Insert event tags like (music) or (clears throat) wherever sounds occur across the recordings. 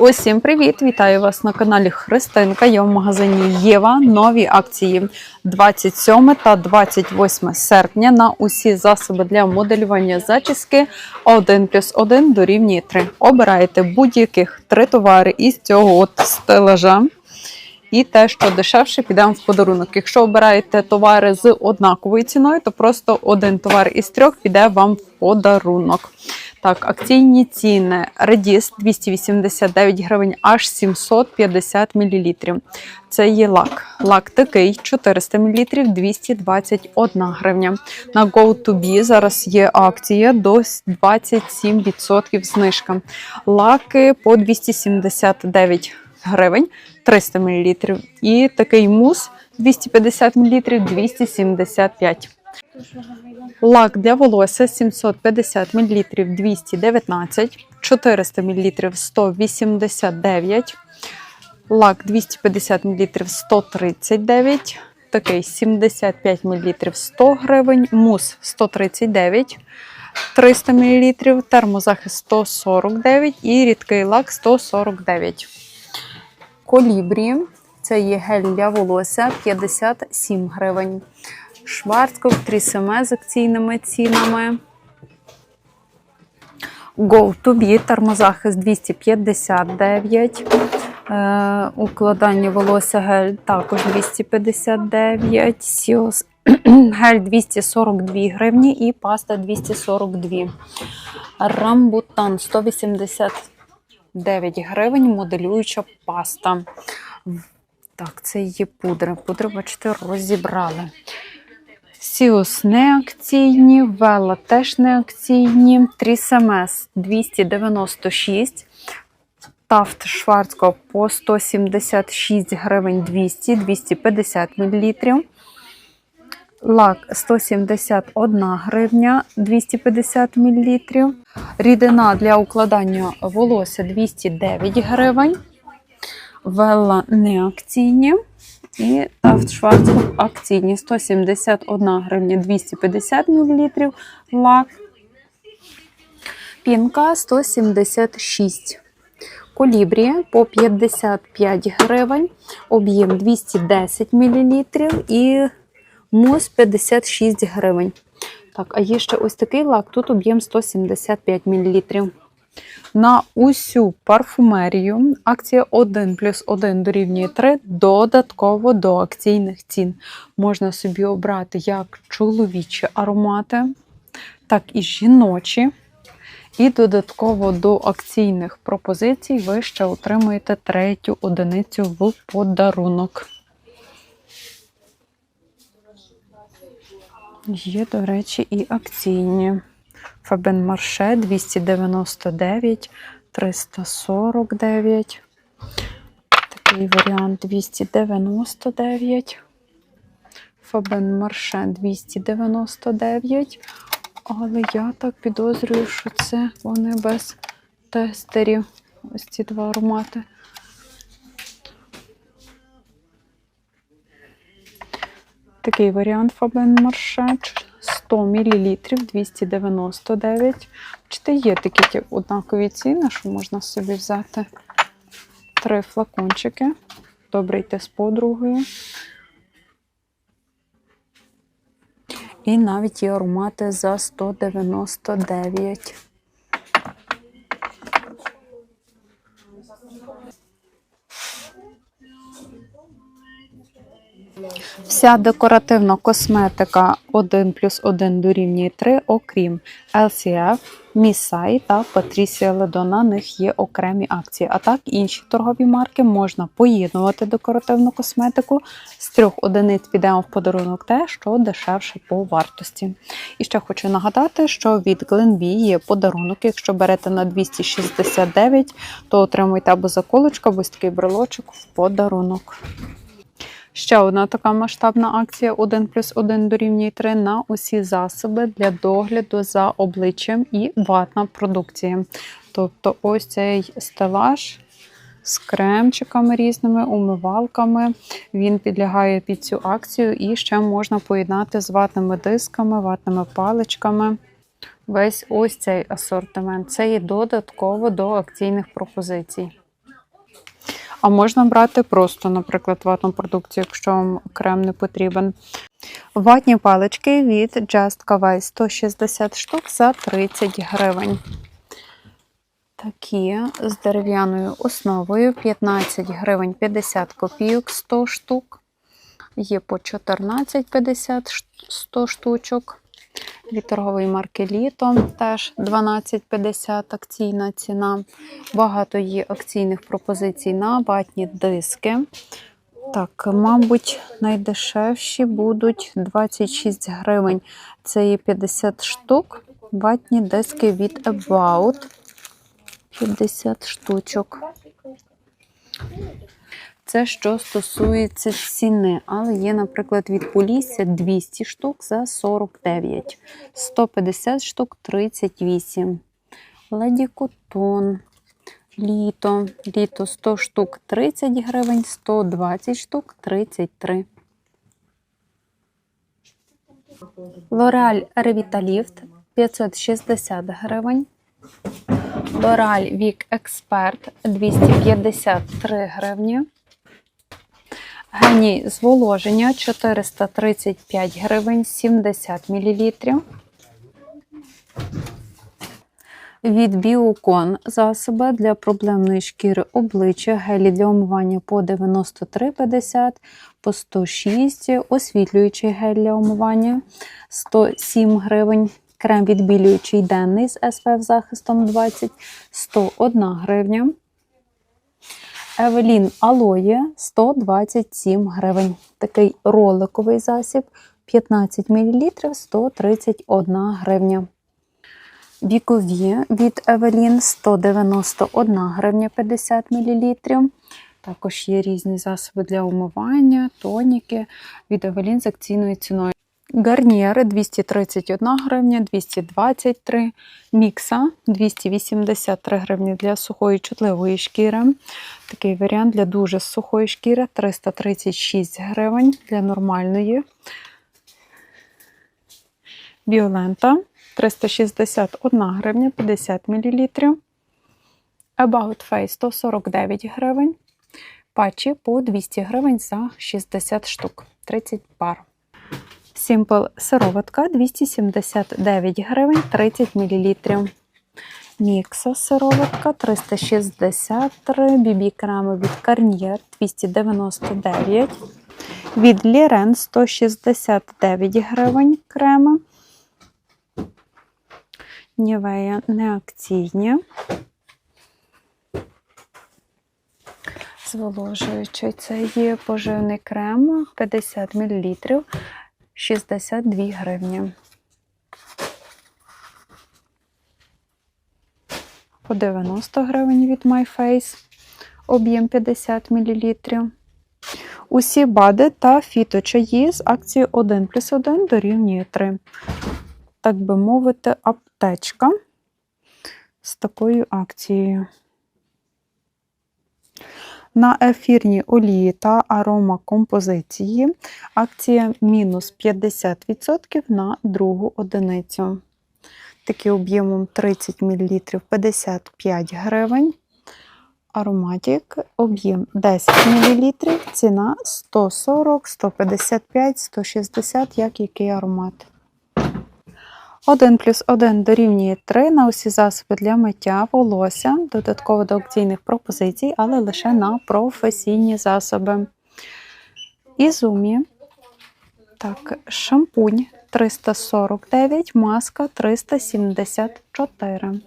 Усім привіт! Вітаю вас на каналі Христинка. Я в магазині Єва. Нові акції 27 та 28 серпня на усі засоби для моделювання зачіски 1 плюс 1 дорівнює 3. Обираєте будь-яких три товари із цього от стелажа. І те, що дешевше, підемо в подарунок. Якщо обираєте товари з однаковою ціною, то просто один товар із трьох піде вам в подарунок. Так, акційні ціни. Редіс 289 гривень, аж 750 мл. Це є лак. Лак такий 400 мл, 221 гривня. На Go2B зараз є акція до 27% знижка. Лаки по 279 гривень, 300 мл. І такий мус 250 мл, 275 Лак для волосся 750 мл 219, 400 мл 189, лак 250 мл 139, такий 75 мл 100 гривень, мус 139, 300 мл, термозахист 149 і рідкий лак 149. Колібрі це є гель для волосся 57 гривень. Шварцкоп, трісеме з акційними цінами. Go to be, термозахист 259. Е, укладання волосся гель також 259. Сіос (clears throat) гель 242 гривні і паста 242. Рамбутан 189 гривень, моделююча паста. Так, це її пудра. Пудри, бачите, розібрали. Сіус не акційні, Вела теж не акційні, Трісемес 296, Тафт Шварцко по 176 гривень 200, 250 мл. Лак 171 гривня 250 мл. Рідина для укладання волосся 209 гривень. Велла не акційні. І Тафт Шварцкоп акційні 171 гривня 250 мл лак. Пінка 176. Колібрі по 55 гривень, об'єм 210 мл і мус 56 гривень. Так, а є ще ось такий лак, тут об'єм 175 мл. На усю парфумерію акція 1 плюс 1 дорівнює 3 додатково до акційних цін. Можна собі обрати як чоловічі аромати, так і жіночі. І додатково до акційних пропозицій ви ще отримуєте третю одиницю в подарунок. Є, до речі, і акційні. Фабен Марше 299, 349. Такий варіант 299. Фабен Марше 299. Але я так підозрюю, що це вони без тестерів. Ось ці два аромати. Такий варіант Фабен Марше 100 мл 299. Бачите, є такі однакові ціни, що можна собі взяти три флакончики. Добре йти з подругою. І навіть є аромати за 199. Вся декоративна косметика 1 плюс 1 дорівнює 3, окрім LCF, Місай та Patricia Ledo. На них є окремі акції. А так інші торгові марки можна поєднувати декоративну косметику. З трьох одиниць підемо в подарунок те, що дешевше по вартості. І ще хочу нагадати, що від Glenbee є подарунок. Якщо берете на 269, то отримуєте або заколочку, або такий брелочок в подарунок. Ще одна така масштабна акція 1 плюс 1 дорівнює 3 на усі засоби для догляду за обличчям і ватна продукція. Тобто ось цей стелаж з кремчиками різними, умивалками. Він підлягає під цю акцію і ще можна поєднати з ватними дисками, ватними паличками. Весь ось цей асортимент. Це є додатково до акційних пропозицій. А можна брати просто, наприклад, ватну продукцію, якщо вам крем не потрібен. Ватні палички від Just Kawaii 160 штук за 30 гривень. Такі з дерев'яною основою 15 гривень 50 копійок 100 штук. Є по 14,50 100 штучок. Від торгової марки Літо теж 12,50 акційна ціна. Багато є акційних пропозицій на ватні диски. Так, мабуть, найдешевші будуть 26 гривень. Це є 50 штук. Ватні диски від About. 50 штучок. Це що стосується ціни, але є, наприклад, від Полісся 200 штук за 49, 150 штук 38. Леді Котон, літо, літо 100 штук 30 гривень, 120 штук 33. L'Oreal Revitalift 560 гривень. L'Oreal Вік Експерт 253 гривні. Геній зволоження 435 гривень 70 мл. Від Біокон засоби для проблемної шкіри обличчя, гелі для умивання по 93,50, по 106, освітлюючий гель для умивання 107 гривень, крем відбілюючий денний з SPF захистом 20, 101 гривня. Евелін Алоє 127 гривень. Такий роликовий засіб 15 мл 131 гривня. Вікові від Евелін 191 гривня 50 мл. Також є різні засоби для умивання, тоніки від Евелін з акційною ціною. Гарнієр 231 гривня, 223, мікса 283 гривні для сухої чутливої шкіри. Такий варіант для дуже сухої шкіри 336 гривень для нормальної. Біолента 361 гривня 50 мл. About Face 149 гривень. Патчі по 200 гривень за 60 штук, 30 пар. Simple сироватка 279 гривень 30 мл. Мікса сироватка 363, бібі креми від Garnier 299. Від Liren 169 гривень креми. Нівея неакційні. Зволожуючий це є поживний крем 50 мл 62 гривні. По 90 гривень від MyFace, об'єм 50 мл. Усі бади та фіточаї з акції 1 плюс 1 дорівнює 3. Так би мовити, аптечка з такою акцією. На ефірні олії та аромакомпозиції акція мінус 50% на другу одиницю. Такі об'ємом 30 мл 55 гривень. Ароматик, об'єм 10 мл, ціна 140, 155, 160, як який аромат. 1 плюс 1 дорівнює 3 на усі засоби для миття волосся, додатково до акційних пропозицій, але лише на професійні засоби. Ізумі. Так, шампунь 349, маска 374.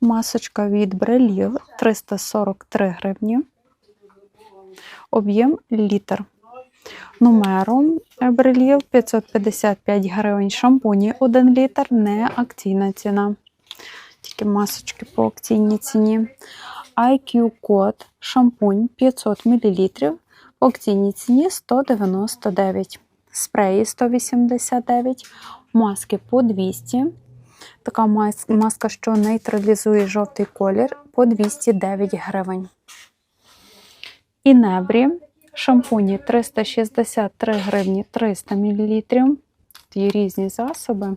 Масочка від Бреліл 343 гривні. Об'єм літр. Номером Бреліл 555 гривень. Шампуні 1 літр, не акційна ціна. Тільки масочки по акційній ціні. IQ код шампунь 500 мл. По акційній ціні 199. Спреї 189, маски по 200. Така маска, що нейтралізує жовтий колір, по 209 гривень. І небрі шампуні 363 гривні 300 мл. Є різні засоби.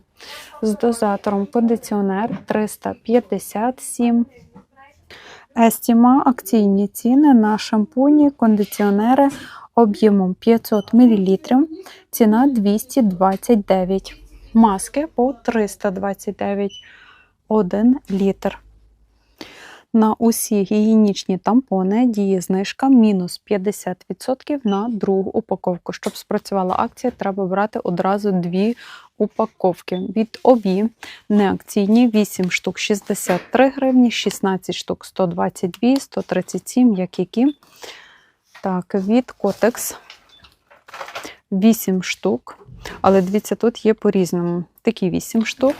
З дозатором кондиціонер 357. Естіма акційні ціни на шампуні, кондиціонери об'ємом 500 мл. Ціна 229. Маски по 329 1 літр. На усі гігієнічні тампони діє знижка мінус 50% на другу упаковку. Щоб спрацювала акція, треба брати одразу дві упаковки. Від ОВІ неакційні 8 штук 63 гривні, 16 штук 122, 137, як які. Так, від Котекс 8 штук. Але дивіться, тут є по-різному. Такі 8 штук.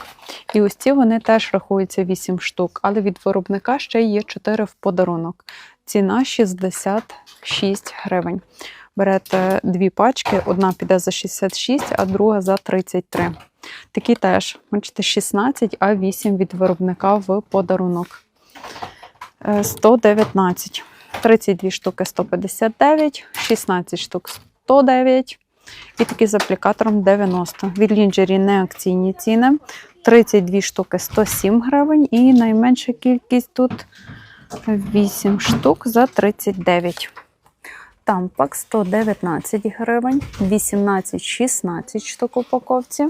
І ось ці вони теж рахуються 8 штук, але від виробника ще є 4 в подарунок. Ціна 66 гривень. Берете дві пачки, одна піде за 66, а друга за 33. Такі теж, бачите, 16, а 8 від виробника в подарунок. Е, 119. 32 штуки 159, 16 штук 109. І такі з аплікатором 90. Від лінджері не акційні ціни. 32 штуки 107 гривень. І найменша кількість тут 8 штук за 39. Тампак 119 гривень, 18-16 штук упаковці.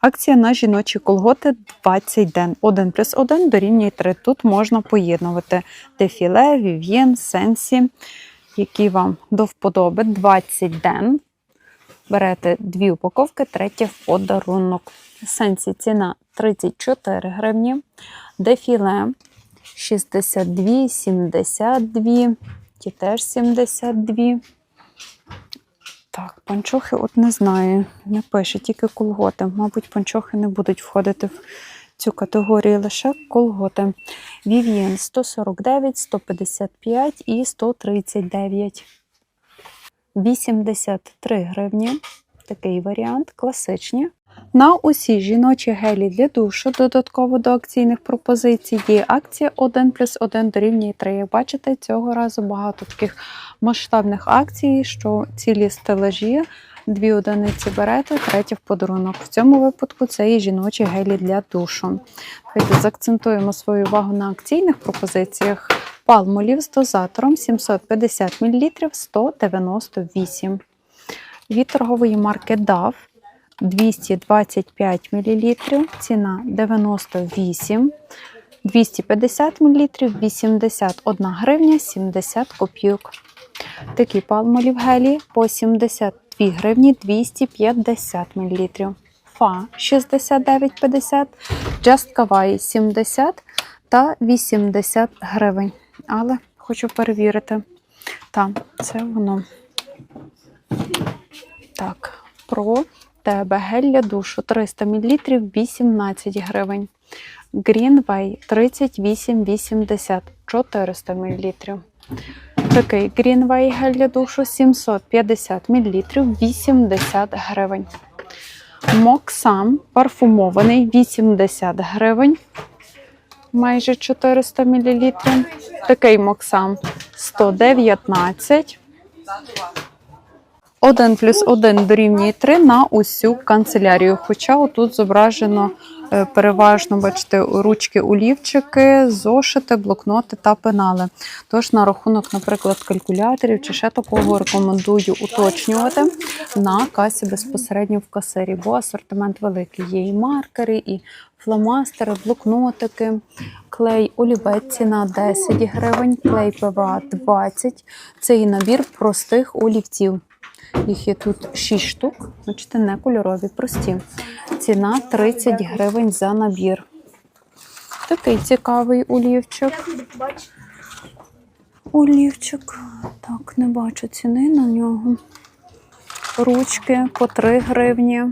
Акція на жіночі колготи 20 ден. 1 плюс 1 дорівнює 3. Тут можна поєднувати дефіле, вів'єн, сенсі, які вам до вподоби 20 ден. Берете дві упаковки, третя в подарунок. Сенсі ціна 34 гривні. Дефіле 62, 72, ті теж 72. Так, панчохи, от не знаю, не пише, тільки колготи. Мабуть, панчохи не будуть входити в цю категорію, лише колготи. Вів'єн 149, 155 і 139. 83 гривні. Такий варіант, класичні. На усі жіночі гелі для душу додатково до акційних пропозицій є акція 1 плюс 1 дорівнює 3. Як бачите, цього разу багато таких масштабних акцій, що цілі стелажі, дві одиниці берете, третя в подарунок. В цьому випадку це і жіночі гелі для душу. Давайте заакцентуємо свою увагу на акційних пропозиціях. Палмолів з дозатором 750 мл 198. Від торгової марки DAV 225 мл, ціна 98, 250 мл 81 гривня 70 копійок. Такі палмолів гелі по 72 гривні 250 мл. Фа 69,50, Just Kawaii 70 та 80 гривень. Але хочу перевірити. Так, це воно. Так, про тебе гель для душу 300 мл 18 гривень. Greenway 38,80 400 мл. Такий гель для душу 750 мл 80 гривень. Моксам парфумований 80 гривень. Майже 400 мл. Такий Моксам 119. 1 плюс 1 дорівнює 3 на усю канцелярію. Хоча отут зображено переважно, бачите, ручки олівчики, зошити, блокноти та пенали. Тож на рахунок, наприклад, калькуляторів чи ще такого рекомендую уточнювати на касі безпосередньо в касирі, бо асортимент великий. Є і маркери, і фломастери, блокнотики, клей олівець ціна 10 гривень, клей ПВА 20. Це і набір простих олівців. Їх є тут 6 штук, бачите, не кольорові, прості. Ціна 30 гривень за набір. Такий цікавий олівчик. Олівчик. Так, не бачу ціни на нього. Ручки по 3 гривні.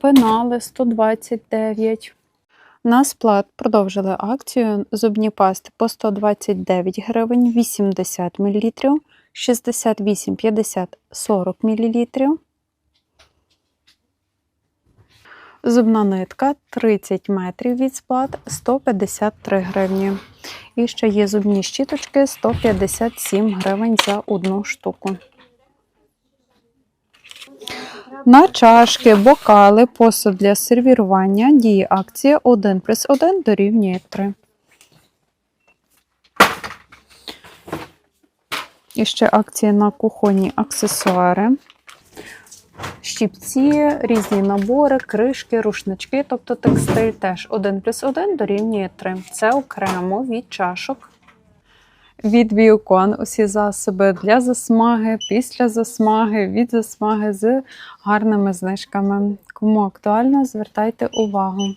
Пенали 129. На сплат продовжили акцію зубні пасти по 129 гривень 80 мл, 68, 50, 40 мл. Зубна нитка 30 метрів від сплат 153 гривні. І ще є зубні щіточки 157 гривень за одну штуку. На чашки, бокали, посуд для сервірування діє акція 1 плюс 1 дорівнює 3. І ще акції на кухонні аксесуари. Щіпці, різні набори, кришки, рушнички, тобто текстиль теж 1 плюс 1 дорівнює 3. Це окремо від чашок. Від Біокон усі засоби для засмаги, після засмаги, від засмаги з гарними знижками. Кому актуально, звертайте увагу.